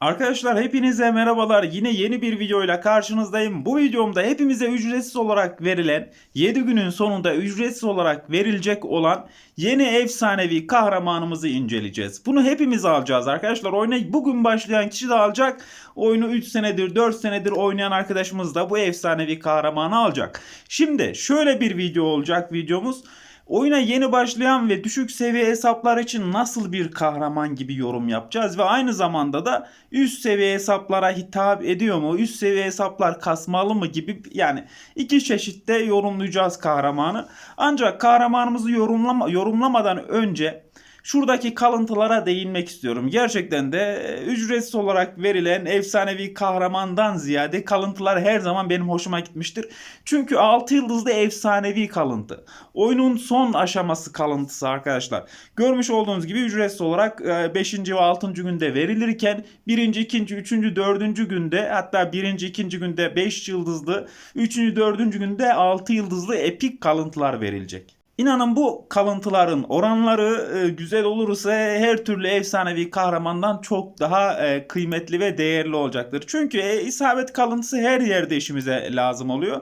Arkadaşlar hepinize merhabalar. Yine yeni bir videoyla karşınızdayım. Bu videomda hepimize ücretsiz olarak verilen 7 günün sonunda ücretsiz olarak verilecek olan yeni efsanevi kahramanımızı inceleyeceğiz. Bunu hepimiz alacağız arkadaşlar. Oyuna bugün başlayan kişi de alacak. Oyunu 3 senedir 4 senedir oynayan arkadaşımız da bu efsanevi kahramanı alacak. Şimdi şöyle bir video olacak videomuz. Oyuna yeni başlayan ve düşük seviye hesaplar için nasıl bir kahraman gibi yorum yapacağız ve aynı zamanda da üst seviye hesaplara hitap ediyor mu? Üst seviye hesaplar kasmalı mı gibi yani iki çeşitte yorumlayacağız kahramanı. Ancak kahramanımızı yorumlama, yorumlamadan önce Şuradaki kalıntılara değinmek istiyorum. Gerçekten de e, ücretsiz olarak verilen efsanevi kahramandan ziyade kalıntılar her zaman benim hoşuma gitmiştir. Çünkü 6 yıldızlı efsanevi kalıntı. Oyunun son aşaması kalıntısı arkadaşlar. Görmüş olduğunuz gibi ücretsiz olarak 5. ve 6. günde verilirken 1. 2. 3. 4. günde hatta 1. 2. günde 5 yıldızlı 3. 4. günde 6 yıldızlı epik kalıntılar verilecek. İnanın bu kalıntıların oranları e, güzel olursa her türlü efsanevi kahramandan çok daha e, kıymetli ve değerli olacaktır. Çünkü e, isabet kalıntısı her yerde işimize lazım oluyor.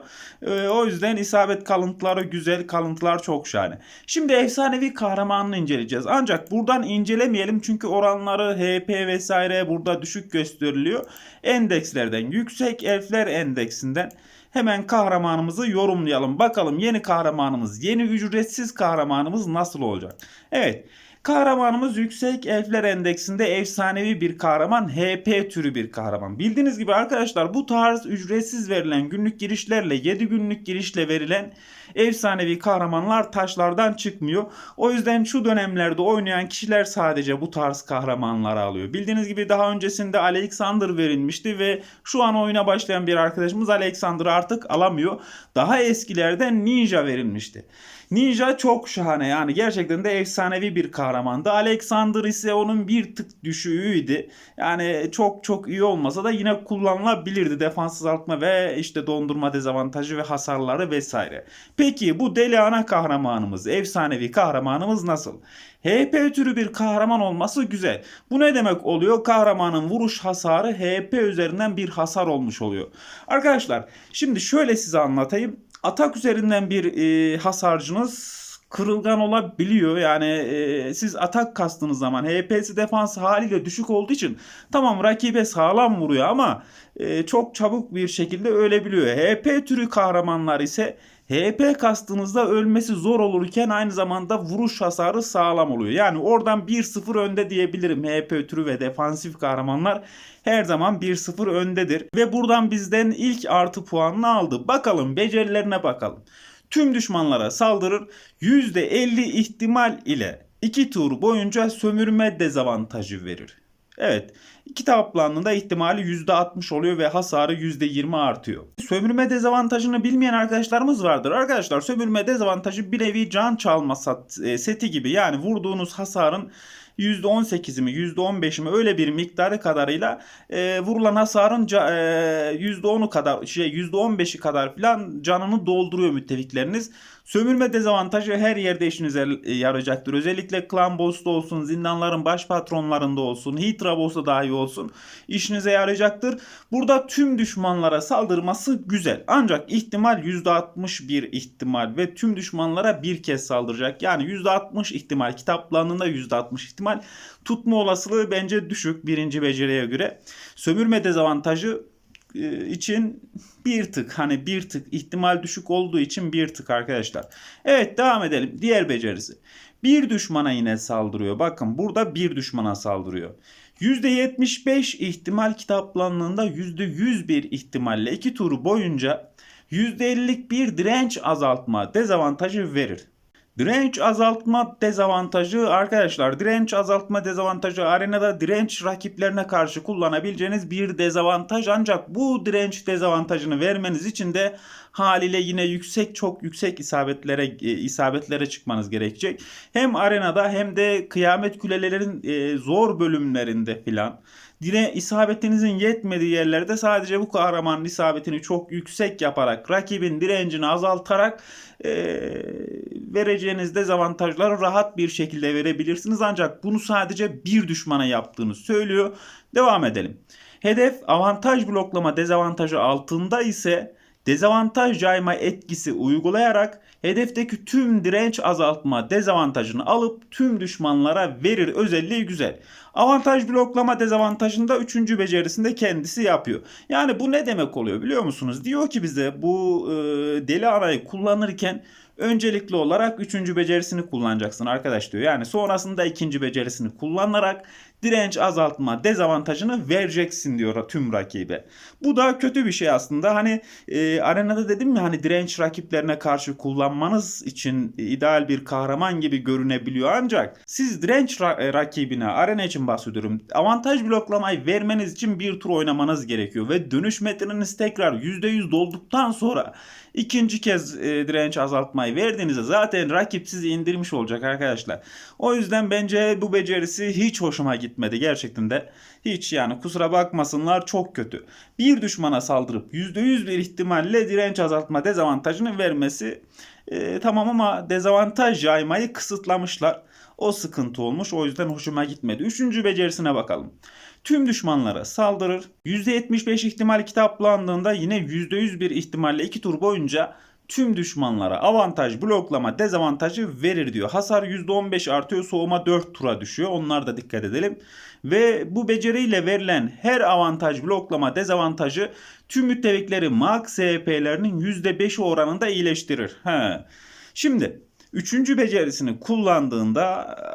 O yüzden isabet kalıntıları güzel, kalıntılar çok şahane. Şimdi efsanevi kahramanını inceleyeceğiz. Ancak buradan incelemeyelim çünkü oranları HP vesaire burada düşük gösteriliyor. Endekslerden yüksek elfler endeksinden Hemen kahramanımızı yorumlayalım. Bakalım yeni kahramanımız, yeni ücretsiz kahramanımız nasıl olacak? Evet. Kahramanımız yüksek elfler endeksinde efsanevi bir kahraman, HP türü bir kahraman. Bildiğiniz gibi arkadaşlar bu tarz ücretsiz verilen günlük girişlerle 7 günlük girişle verilen efsanevi kahramanlar taşlardan çıkmıyor. O yüzden şu dönemlerde oynayan kişiler sadece bu tarz kahramanları alıyor. Bildiğiniz gibi daha öncesinde Alexander verilmişti ve şu an oyuna başlayan bir arkadaşımız Alexander artık alamıyor. Daha eskilerden Ninja verilmişti. Ninja çok şahane yani gerçekten de efsanevi bir kahramandı. Alexander ise onun bir tık düşüğüydü. Yani çok çok iyi olmasa da yine kullanılabilirdi. Defanssız altma ve işte dondurma dezavantajı ve hasarları vesaire. Peki bu deli ana kahramanımız, efsanevi kahramanımız nasıl? HP türü bir kahraman olması güzel. Bu ne demek oluyor? Kahramanın vuruş hasarı HP üzerinden bir hasar olmuş oluyor. Arkadaşlar şimdi şöyle size anlatayım atak üzerinden bir e, hasarcınız kırılgan olabiliyor. Yani e, siz atak kastığınız zaman HP'si defans haliyle düşük olduğu için tamam rakibe sağlam vuruyor ama e, çok çabuk bir şekilde ölebiliyor. HP türü kahramanlar ise HP kastığınızda ölmesi zor olurken aynı zamanda vuruş hasarı sağlam oluyor. Yani oradan 1-0 önde diyebilirim. HP türü ve defansif kahramanlar her zaman 1-0 öndedir. Ve buradan bizden ilk artı puanını aldı. Bakalım becerilerine bakalım. Tüm düşmanlara saldırır %50 ihtimal ile 2 tur boyunca sömürme dezavantajı verir. Evet. Kitaplandığında ihtimali %60 oluyor ve hasarı %20 artıyor. Sömürme dezavantajını bilmeyen arkadaşlarımız vardır. Arkadaşlar sömürme dezavantajı bir nevi can çalma e, seti gibi. Yani vurduğunuz hasarın %18'i mi %15'i mi öyle bir miktarı kadarıyla e, vurulan hasarın e, %10'u kadar şey %15'i kadar filan canını dolduruyor müttefikleriniz. Sömürme dezavantajı her yerde işinize yarayacaktır. Özellikle klan boss'ta olsun, zindanların baş patronlarında olsun, Hydra boss'ta dahi olsun işinize yarayacaktır. Burada tüm düşmanlara saldırması güzel. Ancak ihtimal %60 bir ihtimal ve tüm düşmanlara bir kez saldıracak. Yani %60 ihtimal kitaplarında %60 ihtimal tutma olasılığı bence düşük birinci beceriye göre. Sömürme dezavantajı için bir tık hani bir tık ihtimal düşük olduğu için bir tık arkadaşlar. Evet devam edelim. Diğer becerisi. Bir düşmana yine saldırıyor. Bakın burada bir düşmana saldırıyor. %75 ihtimal kitaplanlığında %100 bir ihtimalle iki turu boyunca %50'lik bir direnç azaltma dezavantajı verir. Direnç azaltma dezavantajı arkadaşlar direnç azaltma dezavantajı arenada direnç rakiplerine karşı kullanabileceğiniz bir dezavantaj ancak bu direnç dezavantajını vermeniz için de haliyle yine yüksek çok yüksek isabetlere e, isabetlere çıkmanız gerekecek. Hem arenada hem de kıyamet kulelerin e, zor bölümlerinde filan Dire isabetinizin yetmediği yerlerde sadece bu kahramanın isabetini çok yüksek yaparak, rakibin direncini azaltarak e, vereceğiniz dezavantajları rahat bir şekilde verebilirsiniz. Ancak bunu sadece bir düşmana yaptığını söylüyor. Devam edelim. Hedef avantaj bloklama dezavantajı altında ise dezavantaj yayma etkisi uygulayarak hedefteki tüm direnç azaltma dezavantajını alıp tüm düşmanlara verir özelliği güzel. Avantaj bloklama dezavantajında 3. becerisinde kendisi yapıyor. Yani bu ne demek oluyor biliyor musunuz? Diyor ki bize bu e, deli arayı kullanırken öncelikli olarak 3. becerisini kullanacaksın arkadaş diyor. Yani sonrasında ikinci becerisini kullanarak direnç azaltma dezavantajını vereceksin diyor tüm rakibe. Bu da kötü bir şey aslında. Hani e, arenada dedim ya hani direnç rakiplerine karşı kullanmanız için ideal bir kahraman gibi görünebiliyor ancak siz direnç ra- e, rakibine arena için bahsediyorum. Avantaj bloklamayı vermeniz için bir tur oynamanız gerekiyor ve dönüş metreniz tekrar %100 dolduktan sonra ikinci kez e, direnç azaltmayı verdiğinizde zaten rakip sizi indirmiş olacak arkadaşlar. O yüzden bence bu becerisi hiç hoşuma gitmedi gerçekten de. Hiç yani kusura bakmasınlar çok kötü. Bir düşmana saldırıp %100 bir ihtimalle direnç azaltma dezavantajını vermesi e, tamam ama dezavantaj yaymayı kısıtlamışlar. O sıkıntı olmuş o yüzden hoşuma gitmedi. Üçüncü becerisine bakalım. Tüm düşmanlara saldırır. %75 ihtimal kitaplandığında yine %100 bir ihtimalle 2 tur boyunca tüm düşmanlara avantaj, bloklama, dezavantajı verir diyor. Hasar %15 artıyor, soğuma 4 tura düşüyor. Onlar da dikkat edelim. Ve bu beceriyle verilen her avantaj, bloklama, dezavantajı tüm müttefikleri max CHP'lerinin %5'i oranında iyileştirir. He. Şimdi Üçüncü becerisini kullandığında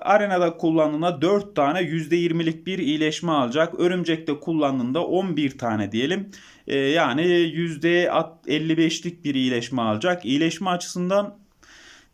arenada kullandığında 4 tane %20'lik bir iyileşme alacak. Örümcekte kullandığında 11 tane diyelim. Ee, yani %55'lik bir iyileşme alacak. İyileşme açısından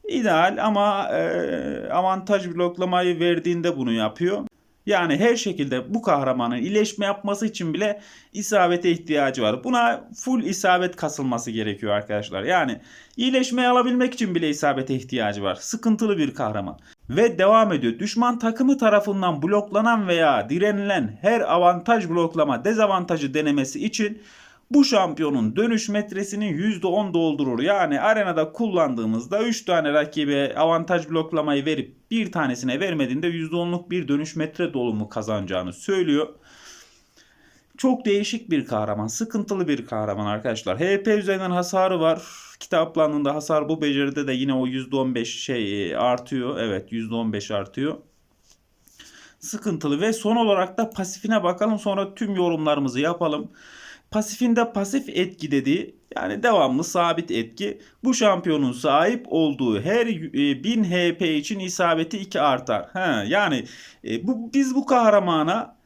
ideal ama e, avantaj bloklamayı verdiğinde bunu yapıyor. Yani her şekilde bu kahramanın iyileşme yapması için bile isabete ihtiyacı var. Buna full isabet kasılması gerekiyor arkadaşlar. Yani iyileşmeyi alabilmek için bile isabete ihtiyacı var. Sıkıntılı bir kahraman. Ve devam ediyor. Düşman takımı tarafından bloklanan veya direnilen her avantaj bloklama dezavantajı denemesi için bu şampiyonun dönüş metresini %10 doldurur. Yani arenada kullandığımızda 3 tane rakibe avantaj bloklamayı verip bir tanesine vermediğinde %10'luk bir dönüş metre dolumu kazanacağını söylüyor. Çok değişik bir kahraman. Sıkıntılı bir kahraman arkadaşlar. HP üzerinden hasarı var. Kitaplandığında hasar bu beceride de yine o %15 şey artıyor. Evet %15 artıyor sıkıntılı ve son olarak da pasifine bakalım sonra tüm yorumlarımızı yapalım. Pasifinde pasif etki dediği yani devamlı sabit etki. Bu şampiyonun sahip olduğu her 1000 HP için isabeti 2 artar. Ha, yani e, bu biz bu kahramana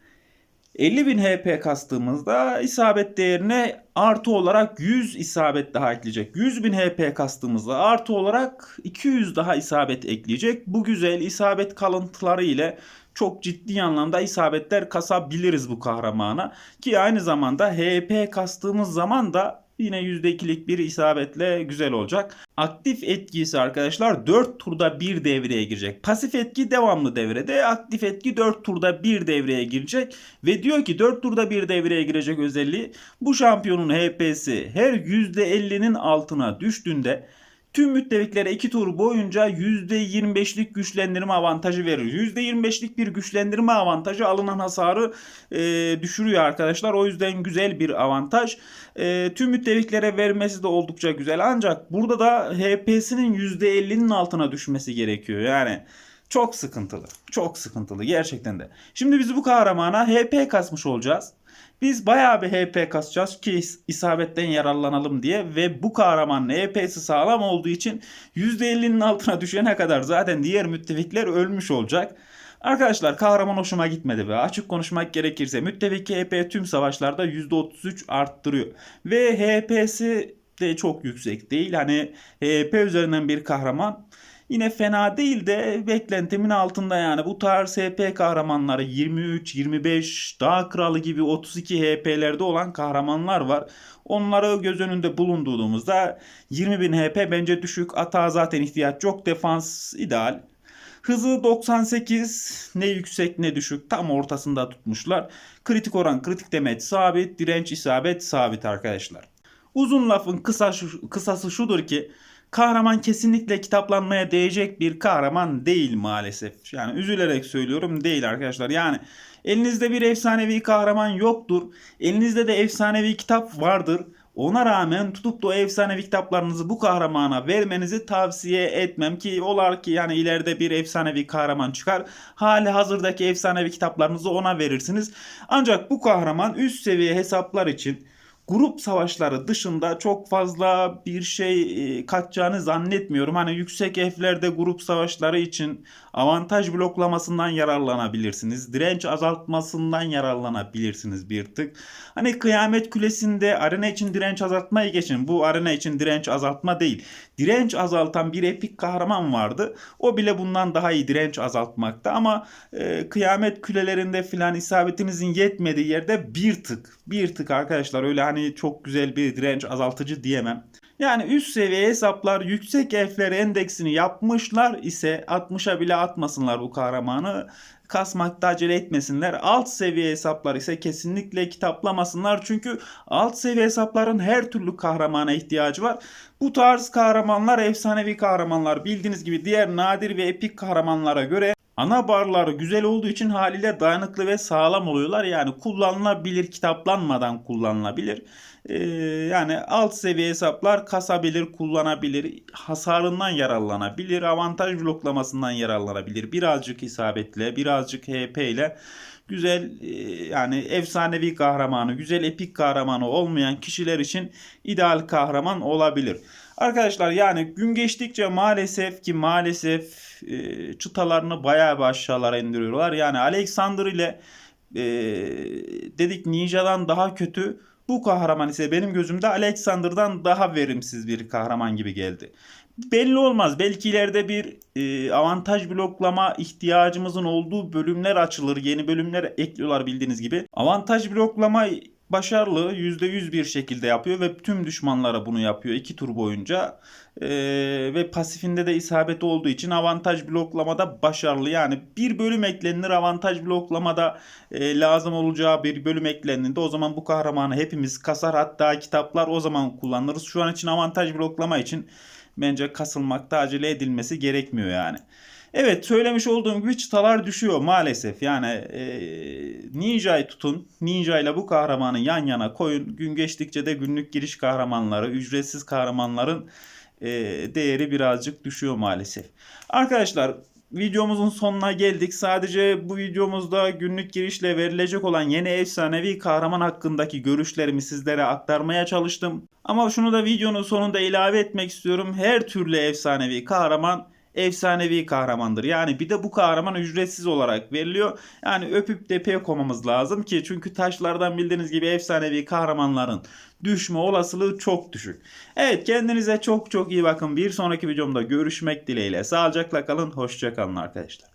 50.000 HP kastığımızda isabet değerine artı olarak 100 isabet daha ekleyecek. 100.000 HP kastığımızda artı olarak 200 daha isabet ekleyecek. Bu güzel isabet kalıntıları ile çok ciddi anlamda isabetler kasabiliriz bu kahramana. Ki aynı zamanda HP kastığımız zaman da yine %2'lik bir isabetle güzel olacak. Aktif etki ise arkadaşlar 4 turda bir devreye girecek. Pasif etki devamlı devrede. Aktif etki 4 turda bir devreye girecek. Ve diyor ki 4 turda bir devreye girecek özelliği bu şampiyonun HP'si her %50'nin altına düştüğünde Tüm müttefiklere 2 tur boyunca %25'lik güçlendirme avantajı verir. %25'lik bir güçlendirme avantajı alınan hasarı e, düşürüyor arkadaşlar. O yüzden güzel bir avantaj. E, tüm müttefiklere vermesi de oldukça güzel. Ancak burada da HP'sinin %50'nin altına düşmesi gerekiyor. Yani çok sıkıntılı. Çok sıkıntılı gerçekten de. Şimdi biz bu kahramana HP kasmış olacağız. Biz bayağı bir HP kasacağız ki isabetten yararlanalım diye ve bu kahramanın HP'si sağlam olduğu için %50'nin altına düşene kadar zaten diğer müttefikler ölmüş olacak. Arkadaşlar kahraman hoşuma gitmedi ve açık konuşmak gerekirse müttefik HP tüm savaşlarda %33 arttırıyor. Ve HP'si de çok yüksek değil. Hani HP üzerinden bir kahraman yine fena değil de beklentimin altında yani. Bu tarz HP kahramanları 23, 25, Dağ Kralı gibi 32 HP'lerde olan kahramanlar var. Onları göz önünde bulundurduğumuzda 20.000 HP bence düşük. Ata zaten ihtiyaç yok. Defans ideal. Hızı 98 ne yüksek ne düşük tam ortasında tutmuşlar. Kritik oran kritik demet sabit direnç isabet sabit arkadaşlar. Uzun lafın kısa şu- kısası şudur ki kahraman kesinlikle kitaplanmaya değecek bir kahraman değil maalesef. Yani üzülerek söylüyorum değil arkadaşlar. Yani elinizde bir efsanevi kahraman yoktur. Elinizde de efsanevi kitap vardır. Ona rağmen tutup da o efsanevi kitaplarınızı bu kahramana vermenizi tavsiye etmem ki olar ki yani ileride bir efsanevi kahraman çıkar. Hali hazırdaki efsanevi kitaplarınızı ona verirsiniz. Ancak bu kahraman üst seviye hesaplar için grup savaşları dışında çok fazla bir şey e, katacağını zannetmiyorum. Hani yüksek F'lerde grup savaşları için avantaj bloklamasından yararlanabilirsiniz. Direnç azaltmasından yararlanabilirsiniz bir tık. Hani kıyamet kulesinde arena için direnç azaltmayı geçin. Bu arena için direnç azaltma değil. Direnç azaltan bir epik kahraman vardı. O bile bundan daha iyi direnç azaltmakta ama e, kıyamet külelerinde filan isabetinizin yetmediği yerde bir tık bir tık arkadaşlar öyle hani çok güzel bir direnç azaltıcı diyemem. Yani üst seviye hesaplar yüksek F'ler endeksini yapmışlar ise 60'a bile atmasınlar bu kahramanı. Kasmakta acele etmesinler. Alt seviye hesaplar ise kesinlikle kitaplamasınlar. Çünkü alt seviye hesapların her türlü kahramana ihtiyacı var. Bu tarz kahramanlar efsanevi kahramanlar. Bildiğiniz gibi diğer nadir ve epik kahramanlara göre Ana barları güzel olduğu için haliyle dayanıklı ve sağlam oluyorlar. Yani kullanılabilir, kitaplanmadan kullanılabilir. Ee, yani alt seviye hesaplar kasabilir, kullanabilir, hasarından yararlanabilir, avantaj bloklamasından yararlanabilir. Birazcık isabetle, birazcık HP ile güzel e, yani efsanevi kahramanı, güzel epik kahramanı olmayan kişiler için ideal kahraman olabilir. Arkadaşlar yani gün geçtikçe maalesef ki maalesef e, çıtalarını bayağı bir aşağılara indiriyorlar. Yani Alexander ile e, dedik Ninja'dan daha kötü. Bu kahraman ise benim gözümde Alexander'dan daha verimsiz bir kahraman gibi geldi. Belli olmaz. Belki ileride bir e, avantaj bloklama ihtiyacımızın olduğu bölümler açılır. Yeni bölümler ekliyorlar bildiğiniz gibi. Avantaj bloklama başarılı %100 bir şekilde yapıyor ve tüm düşmanlara bunu yapıyor iki tur boyunca. Ee, ve pasifinde de isabet olduğu için avantaj bloklamada başarılı. Yani bir bölüm eklenir avantaj bloklamada e, lazım olacağı bir bölüm eklendiğinde o zaman bu kahramanı hepimiz kasar hatta kitaplar o zaman kullanırız. Şu an için avantaj bloklama için bence kasılmakta acele edilmesi gerekmiyor yani. Evet söylemiş olduğum gibi çıtalar düşüyor maalesef. Yani e, Ninja'yı tutun. Ninja ile bu kahramanı yan yana koyun. Gün geçtikçe de günlük giriş kahramanları, ücretsiz kahramanların e, değeri birazcık düşüyor maalesef. Arkadaşlar videomuzun sonuna geldik. Sadece bu videomuzda günlük girişle verilecek olan yeni efsanevi kahraman hakkındaki görüşlerimi sizlere aktarmaya çalıştım. Ama şunu da videonun sonunda ilave etmek istiyorum. Her türlü efsanevi kahraman efsanevi kahramandır. Yani bir de bu kahraman ücretsiz olarak veriliyor. Yani öpüp de koymamız lazım ki çünkü taşlardan bildiğiniz gibi efsanevi kahramanların düşme olasılığı çok düşük. Evet kendinize çok çok iyi bakın. Bir sonraki videomda görüşmek dileğiyle. Sağlıcakla kalın. Hoşça kalın arkadaşlar.